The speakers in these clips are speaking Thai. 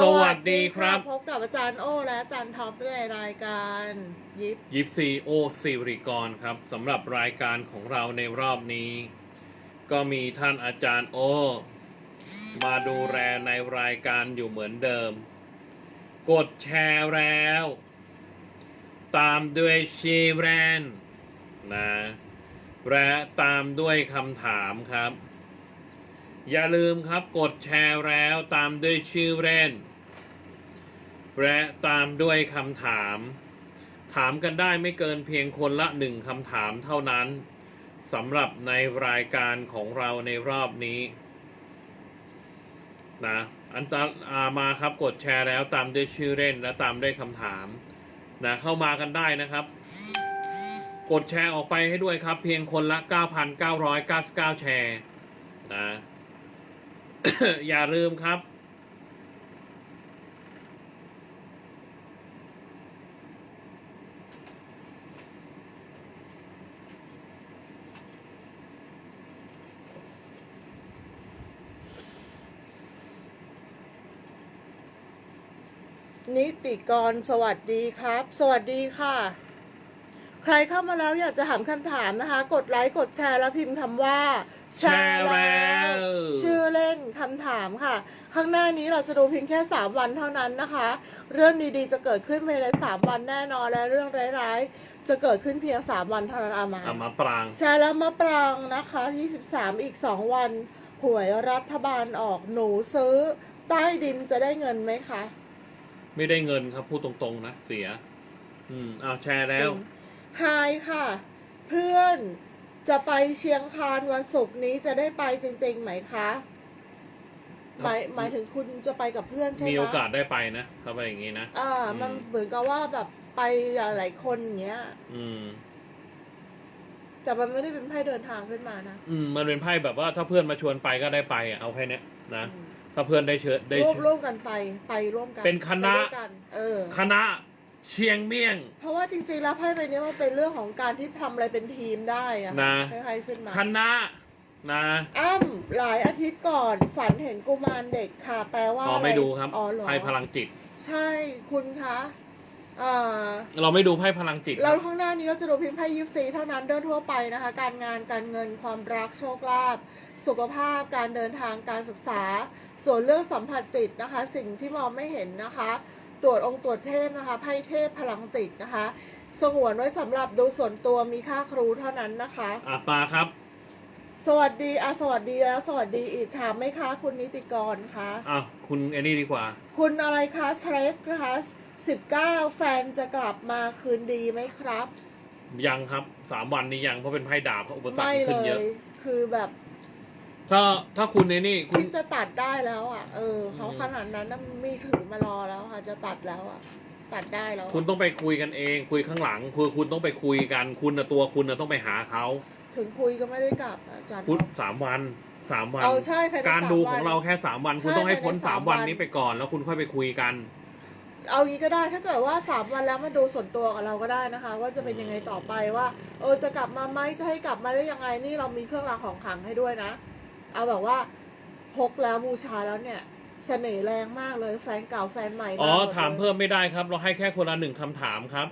สวัสดีครับ พบกับอาจารย์โอและอาจารย์ท็อปในรายการยิปยิปซีโอสิริกรครับสำหรับรายการของเราในรอบนี้ ก็มีท่านอาจารย์โอ มาดูแลในรายการอยู่เหมือนเดิม กดแชร์แล้ว ตามด้วยชีแรนนะและตามด้วยคำถามครับ อย่าลืมครับกดแชร์แล้วตามด้วยชื่อเล่น และตามด้วยคำถาม ถามกันได้ไม่เกินเพียงคนละหนึ่งคำถามเท่านั้นสำหรับในรายการของเราในรอบนี้นะอันตาอามาครับกดแชร์แล้วตามด้วยชื่อเล่นและตามด้วยคำถามนะเข้ามากันได้นะครับ กดแชร์ออกไปให้ด้วยครับ เพียงคนละ 9,999 แชร์นะ อย่าลืมครับ นิติกรสวัสดีครับ สวัสดีค่ะ ใครเข้ามาแล้วอยากจะถามคำถามนะคะ กดไลค์กดแชร์แล้วพิมพ์คำว่า แชร์แล้ว ชื่อเล่นคำถามค่ะ ข้างหน้านี้เราจะดูเพียงแค่ 3 วันเท่านั้นนะคะ เรื่องดีๆจะเกิดขึ้นภายใน3วันแน่นอนและเรื่องร้ายๆ จะเกิดขึ้นเพียง 3 วันเท่านั้นอามาอามาปราง แชร์แล้วมะปรางนะคะ 23 อีก 2 วันหวยรัฐบาลออกหนูซื้อ ใต้ดินจะได้เงินไหมคะ ไม่ได้เงินครับพูดตรงๆนะเสีย อืมเอาแชร์แล้ว ไฮค่ะ เพื่อนจะไปเชียงคานวันศุกร์นี้จะได้ไปจริงๆไหมคะหมายหมายถึงคุณจะไปกับเพื่อนใช่ไหมมีโอกาสได้ไปนะถ้าไปอย่างนี้นะอ่า มันอืมเหมือนกับว่าแบบไปหลายๆคนอย่างเงี้ย อืม แต่มันไม่ได้เป็นไพ่เดินทางขึ้นมานะอืมมันเป็นไพ่แบบว่าถ้าเพื่อนมาชวนไปก็ได้ไปอะเอาแค่เนี้ยนะอืมถ้าเพื่อนได้เชิญได้ร่วมเชิญร่วมกันไปไปร่วมกันเป็นคณะไปด้วยกันเออคณะ เชียงเมี่ยง เพราะว่าจริงๆแล้วไพ่ใบนี้มันเป็นเรื่องของการที่ทำอะไรเป็นทีมได้อะนะคล้ายๆขึ้นมา คณะนะ อ้ำหลายอาทิตย์ก่อนฝันเห็นกุมารเด็กค่ะ แปลว่าอ๋ออะไรไม่ดูครับอ๋อเหรอไพ่พลังจิต ใช่คุณคะอ่าเราไม่ดูไพ่พลังจิต เราข้างหน้านี้เราจะดูเพียงไพ่ยิปซีเท่านั้นเดินทั่วไปนะคะ การงานการเงินความรักโชคลาภสุขภาพการเดินทางการศึกษา ส่วนเรื่องสัมผัสจิตนะคะ สิ่งที่มองไม่เห็นนะคะ ตรวจองค์ตรวจเทพนะคะไพ่เทพพลังจิตนะคะ สงวนไว้สำหรับดูส่วนตัวมีค่าครูเท่านั้นนะคะ อะมาครับ สวัสดีอะสวัสดีแล้วสวัสดีอีกถามไหมคะ คุณนิติกรคะ อะคุณไอ้นี่ดีกว่า คุณอะไรคะเชรกนะคะสิบเก้าแฟนจะกลับมาคืนดีไหมครับ ยังครับสามวันนี้ยังเพราะเป็นไพ่ดาบเพราะอุปสรรไม่คเลขึ้นเยอะยคือแบบ ถ้าถ้าคุณในนี่คุณที่จะตัดได้แล้วอะ เออเขาอืมขนาดนั้นน่ะมีถือมารอแล้วค่ะ จะตัดแล้วอะ ตัดได้แล้วอะคุณต้องไปคุยกันเอง คุยข้างหลังคือคุณต้องไปคุยกัน คุณนะตัวคุณนะต้องไปหาเขาถึงคุยก็ไม่ได้กลับอะอาจารย์พุธบอกสามวันสามวัน เอาใช่ภายในการสมดูวัน ของเราแค่สามวันใช่คุณต้องให้พ้นภายในสาสามมวัน วันนี้ไปก่อน แล้วคุณค่อยไปคุยกัน เอางี้ก็ได้ถ้าเกิดว่าสามวันแล้วมาดูส่วนตัวกับเราก็ได้นะคะ ว่าจะเป็นยังไงต่อไปว่า เออจะกลับมาไหมจะให้กลับมาได้ยังไงนี่เรามีเครื่องรางของขลังให้ด้วยนะ เอาแบบว่าพกแล้วบูชาแล้วเนี่ย เสน่ห์แรงมากเลยแฟนเก่าแฟนใหม่อ๋อหดลยถามเพิ่มไม่ได้ครับ เราให้แค่คนละหนึ่งคำถามครับ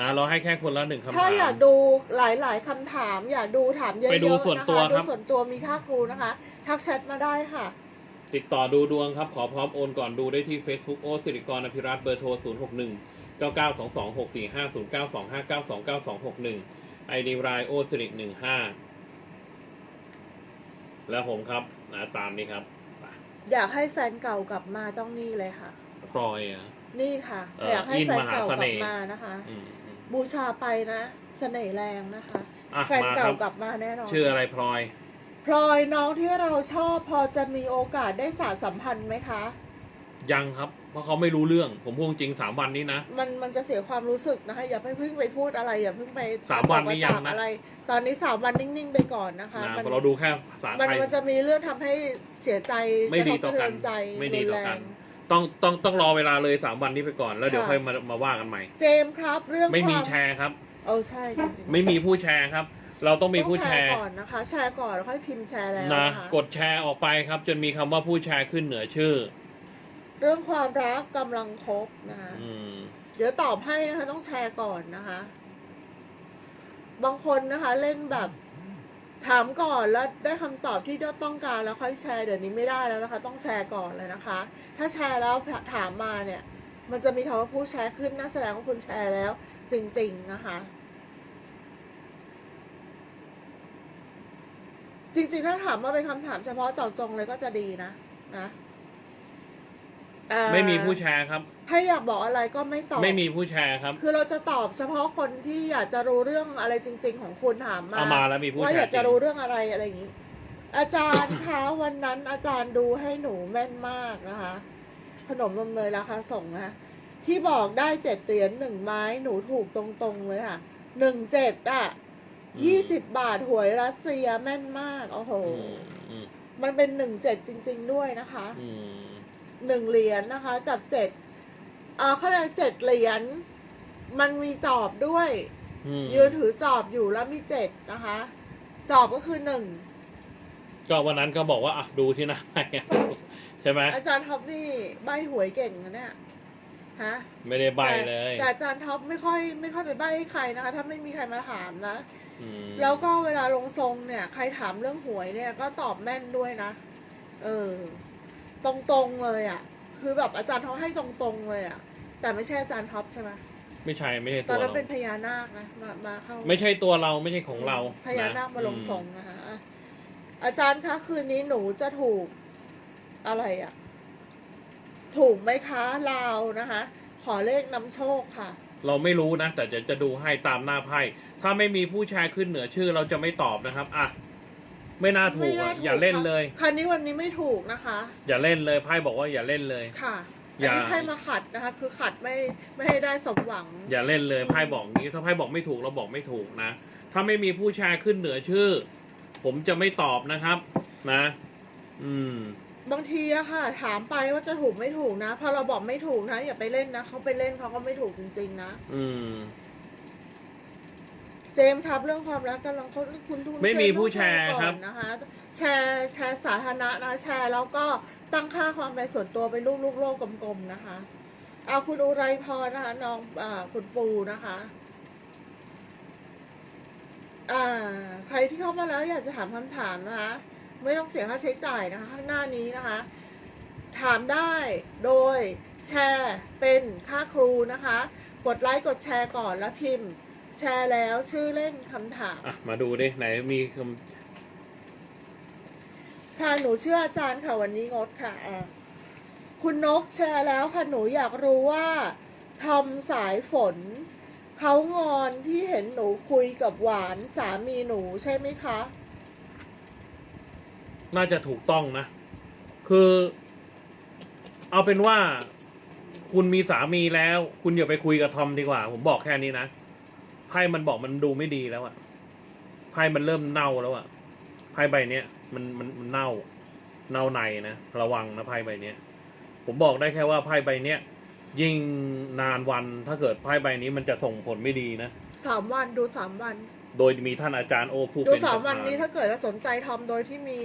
นะเราให้แค่คนละหนึ่งคำถาม ถ้าอยากดูหลาย ๆคำถาม อยากดูถามเยอะๆไปดูส่วนตัวนะคะคดูรับส่วนตัวมีค่าครูนะคะ ทักแชทมาได้ค่ะ ติดต่อดูดวงครับ ขอพร้อมโอนก่อนดูได้ที่ Facebook โอสิริกรอภิรัตน์เบอร์โทร 0 6 1 9 9 2 2 6 4 5 0 9 2 5 9 2 9 2 6 1 ไอดีรายโอสิริ15 แล้วผมครับนะตามนี้ครับไปอยากให้แฟนเก่ากลับมาต้องนี่เลยค่ะปล่อยอะ นี่ค่ะเอ่ออยากให้แฟนเก่ากอินมหาเสลัน่บห์มานะคะอืมอืมบูชาไปนะ เสน่ห์แรงนะคะอะแฟนมาคเก่ารับกลับมาแน่นอน ชื่ออะไรพลอย พลอยน้องที่เราชอบพอจะมีโอกาสได้สานสัมพันธ์ไหมคะ ยังครับ เพราะเขาไม่รู้เรื่อง ผมพูดจริงสามวันนี้นะ มันมันจะเสียความรู้สึกนะคะ อย่าเพิ่งไปพูดอะไรอย่าเพิ่งไปสามวันนี้ยังนะอะไร ตอนนี้สามวันนิ่งๆไปก่อนนะคะนะมันเราดูแค่ภาษามันไทยมันจะมีเรื่องทำให้เสียใจไม่ดีต่อกันระทบกระเทืใจไม่ดีต่อกันรุแรงต้องต้องต้องรอเวลาเลยสามวันนี้ไปก่อนแล้วเดี๋ยวค่ะค่อยมามาว่ากันใหม่ เจมส์ครับ เรื่องไม่มีควาแชร์ครับ เออใช่จริงๆไม่มีผู้แชร์ครับ เราต้องมีต้องผู้แชแชร์ร์ก่อนนะคะ แชร์ก่อนแล้วค่อยพิมพ์แชร์แล้วนะนะคะกดแชร์ออกไปครับ จนมีคำว่าผู้แชร์ขึ้นเหนือชื่อ เรื่องความรักกำลังคบนะคะอืม เดี๋ยวตอบให้นะคะต้องแชร์ก่อนนะคะ บางคนนะคะ เล่นแบบ ถามก่อนแล้วได้คำตอบที่ต้องการแล้วค่อยแชร์เดี๋ยวนี้ไม่ได้แล้วนะคะ ต้องแชร์ก่อนเลยนะคะ ถ้าแชร์แล้วถามมาเนี่ย มันจะมีคำว่าผู้แชร์ขึ้นน่าแสดงว่าคุณแชร์แล้ว จริง ๆ นะคะ จริงๆถ้าถามว่าเป็นคำถามเฉพาะเจาะจงเลยก็จะดีนะนะ อ่าไม่มีผู้แชร์ครับ ถ้าอยากบอกอะไรก็ไม่ตอบ ไม่มีผู้แชร์ครับ คือเราจะตอบเฉพาะคนที่อยากจะรู้เรื่องอะไรจริง ๆ ของคุณถามมาเอามาแล้วมีผู้ว่าแชอยาร์กจจะริงรู้เรื่องอะไรอะไรอย่างนี้ อาจารย์คะ วันนั้นอาจารย์ดูให้หนูแม่นมากนะคะ ขนมนมเนยราคาส่งนะที่บอกได้เจ็ดเหรียญหนึ่งไม้หนูถูกตรงๆเลยค่ะหนึ่งเจ็ดอะอืมยี่สิบบาทหวยรัสเซียแม่นมาก โอ้โห อืมอืมมันเป็นหนึ่งเจ็ดจริง ๆ ด้วยนะคะ อืม หนึ่งเหรียญนะคะกับเจ็ดเอ่อเขาเรียกเจ็ดเหรียญมันมีจอบด้วย อืมยืนถือจอบอยู่แล้วมีเจ็ดนะคะ จอบก็คือหนึ่ง ก็วันนั้นก็บอกว่าอะดูที่หน้าไพ่ใช่ไหมอาจารย์ท็อปนี่ใบหวยเก่งนะเนี่ยฮะไม่ได้ใบแต่เลยแต่อาจารย์ท็อปไม่ค่อยไม่ค่อยไปใบให้ใครนะคะ ถ้าไม่มีใครมาถามนะ อืมแล้วก็เวลาลงทรงเนี่ย ใครถามเรื่องหวยเนี่ย ก็ตอบแม่นด้วยนะ เออ ตรงๆเลยอะ่ะ คือแบบอาจารย์ท็อปให้ตรงๆเลยอะ่ะ แต่ไม่ใช่อาจารย์ท็อปใช่ไหมไม่ใช่ไม่ใช่ตตัอนวนั้นเราเป็นพญานาคนะมามาเข้า ไม่ใช่ตัวเราไม่ใช่ของเราพญานาคมาลงอืทรงนะคะอะอาจารย์คะคืนนี้หนูจะถูกอะไรอะ่ะ ถูกไหมคะลาวนะคะ ขอเลขนำโชคค่ะ เราไม่รู้นะ แต่จะจะดูให้ตามหน้าไพ่ถ้าไม่มีผู้แชร์ขึ้นเหนือชื่อเราจะไม่ตอบนะครับ อะ ไม่น่าถูไม่กน่อะถูกอย่าเล่นเลย คันนี้วันนี้ไม่ถูกนะคะ อย่าเล่นเลยไพ่บอกว่าอย่าเล่นเลย ค่ะออันย่านี้ไพ่มาขัดนะคะ คือขัดไม่ไม่ให้ได้สมหวัง อย่าเล่นเลยไพ่บอกงี้ ถ้าไพ่บอกไม่ถูกเราบอกไม่ถูกนะ ถ้าไม่มีผู้แชร์ขึ้นเหนือชื่อ ผมจะไม่ตอบนะครับ นะ อืม บางทีอะค่ะ ถามไปว่าจะถูกไม่ถูกนะพอเราบอกไม่ถูกนะอย่าไปเล่นนะเขาไปเล่นเขาก็ไม่ถูกจริงๆนะ อืม เจมส์ครับเรื่องความรักกำลังเขาคุณทุนไม่มีเจส์ผู้ต้องแชร์ครับก่อนนะคะ แชร์แชร์สาธารณะนะ แชร์แล้วก็ตั้งค่าความเป็นส่วนตัวเป็นลูกลูกโลกกลมๆนะคะเอาคุณอุไรพรนะคะน้องอ่าคุณปูนะคะอ่าใครที่เข้ามาแล้วอยากจะถามคำถามนะคะ ไม่ต้องเสียค่าใช้จ่ายนะคะ ข้างหน้านี้นะคะ ถามได้โดยแชร์เป็นค่าครูนะคะ กดไลค์กดแชร์ก่อนแล้วพิมพ์ แชร์แล้วชื่อเล่นคำถาม อะ มาดูดิ ไหนมีคค่ะหนูเชื่ออาจารย์ค่ะวันนี้งดค่ะอะคุณนกแชร์แล้วค่ะหนูอยากรู้ว่าทอมสายฝน เขางอนที่เห็นหนูคุยกับหวานสามีหนูใช่ไหมคะำน่าจะถูกต้องนะ คือ เอาเป็นว่า คุณมีสามีแล้ว คุณอย่าไปคุยกับทอมดีกว่า ผมบอกแค่นี้นะ ไพ่มันบอกมันดูไม่ดีแล้วอะไพ่มันเริ่มเน่าแล้วอะไพ่ใบเนี้ยมันมันมันเน่า เน่าในนะระวังนะไพ่ใบเนี้ย ผมบอกได้แค่ว่าไพ่ใบเนี้ยยิ่งนานวันถ้าเกิดไพ่ใบนี้มันจะส่งผลไม่ดีนะสามวันดูสามวัน โดยมีท่านอาจารย์โอผู้ดูเป็นสามวันประธนี้ถ้าเกิดว่าสนใจทอมโดยที่มี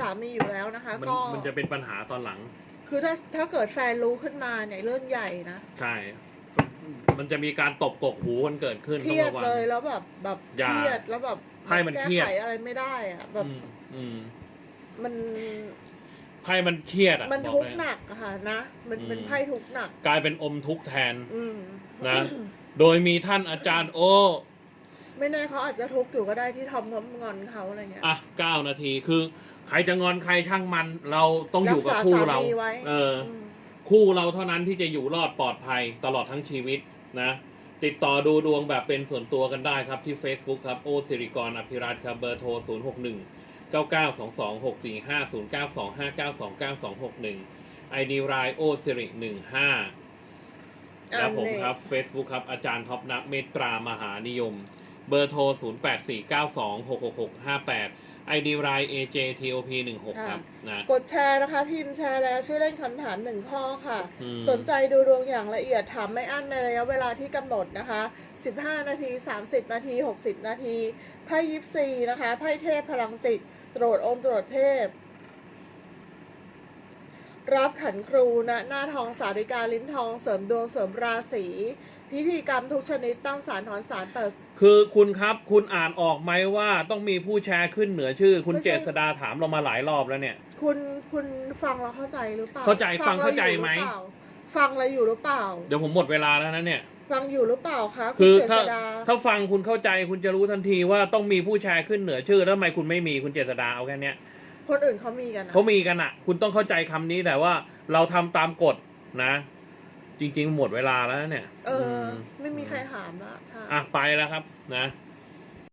สามีอยู่แล้วนะคะ มันก็มันจะเป็นปัญหาตอนหลัง คือถ้าถ้าเกิดแฟนรู้ขึ้นมาเนี่ยเรื่องใหญ่นะ ใช่ มันจะมีการตบกกหูกันเกิดขึ้นเคต้อรีงยดระวังเลยแล้วแบบแบบอย่าเครียดแล้วแบบไพ่มันเครียดแก้ไขอะไรไม่ได้อะแบบอืมอืมมันไพ่มันเครียดอะมันบอกทุกข์เลยหนักอะค่ะนะมันอืมเป็นไพ่ทุกข์หนัก กลายเป็นอมทุกข์แทนอืมนะ โดยมีท่านอาจารย์ โอไม่แน่เขาอาจจะทุกข์อยู่ก็ได้ที่ทอมเขางอนเขาอะไรเงี้ยอะเก้านาทีคือ ใครจะงอนใครช่างมัน เราต้องอยู่กับรักษาคู่สาเรามีไว้เออม คู่เราเท่านั้นที่จะอยู่รอดปลอดภัยตลอดทั้งชีวิตนะ ติดต่อดูดวงแบบเป็นส่วนตัวกันได้ครับที่ Facebook ครับโอสิริกรอภิรัตน์ครับเบอร์โทร 0 6 1 9 9 2 2 6 4 5 0 9 2 5 9 2 9 2 6 1 ID รายโอสิริ15แล้วผมครับ Facebook ครับ อาจารย์ท็อปนักเมตรามหานิยม เบอร์โทร 0 8 4 9 2 6 6 6 5 8 ID ราย AJTOP 16ครับนะ กดแชร์นะคะ พิมพ์แชร์แล้วชื่อเล่นคำถามหนึ่งข้อค่ะ อืม สนใจดูดวงอย่างละเอียดถามไม่อั้นในระยะเวลาที่กำหนดนะคะ 15 นาที 30 นาที 60 นาทีไพ่ยิปซีนะคะไพ่เทพพลังจิต ตรวจอมตรวจเทพ รับขันครูณหน้าทองสาริกาลิ้นทองเสริมดวงเสริมราศีพิธีกรรมทุกชนิดตั้งสารถอนสารเปิด คือคุณครับคุณอ่านออกไหมว่าต้องมีผู้แชร์ขึ้นเหนือชื่อ คุณไม่ใช่ เจษดาถามเรามาหลายรอบแล้วเนี่ย คุณคุณฟังเราเข้าใจหรือเปล่าเข้าใจฟังรเข้าใจอยู่ไหมรือเปล่าฟังเราอยู่หรือเปล่า เดี๋ยวผมหมดเวลาแล้วนะเนี่ย ฟังอยู่หรือเปล่าคะคือณเจถ้าษดาถ้าฟังคุณเข้าใจคุณจะรู้ทันทีว่าต้องมีผู้แชร์ขึ้นเหนือชื่อแล้วทำไมคุณไม่มีคุณเจษดาเอาแค่เนี้ยคนอื่นเขามีกันนะเขามีกันอะคุณต้องเข้าใจคำนี้แต่ว่าเราทำตามกฎนะ จริง ๆ หมดเวลาแล้วเนี่ยเอออ มไม่มีใครถามละค่ะ อะไปแล้วครับนะ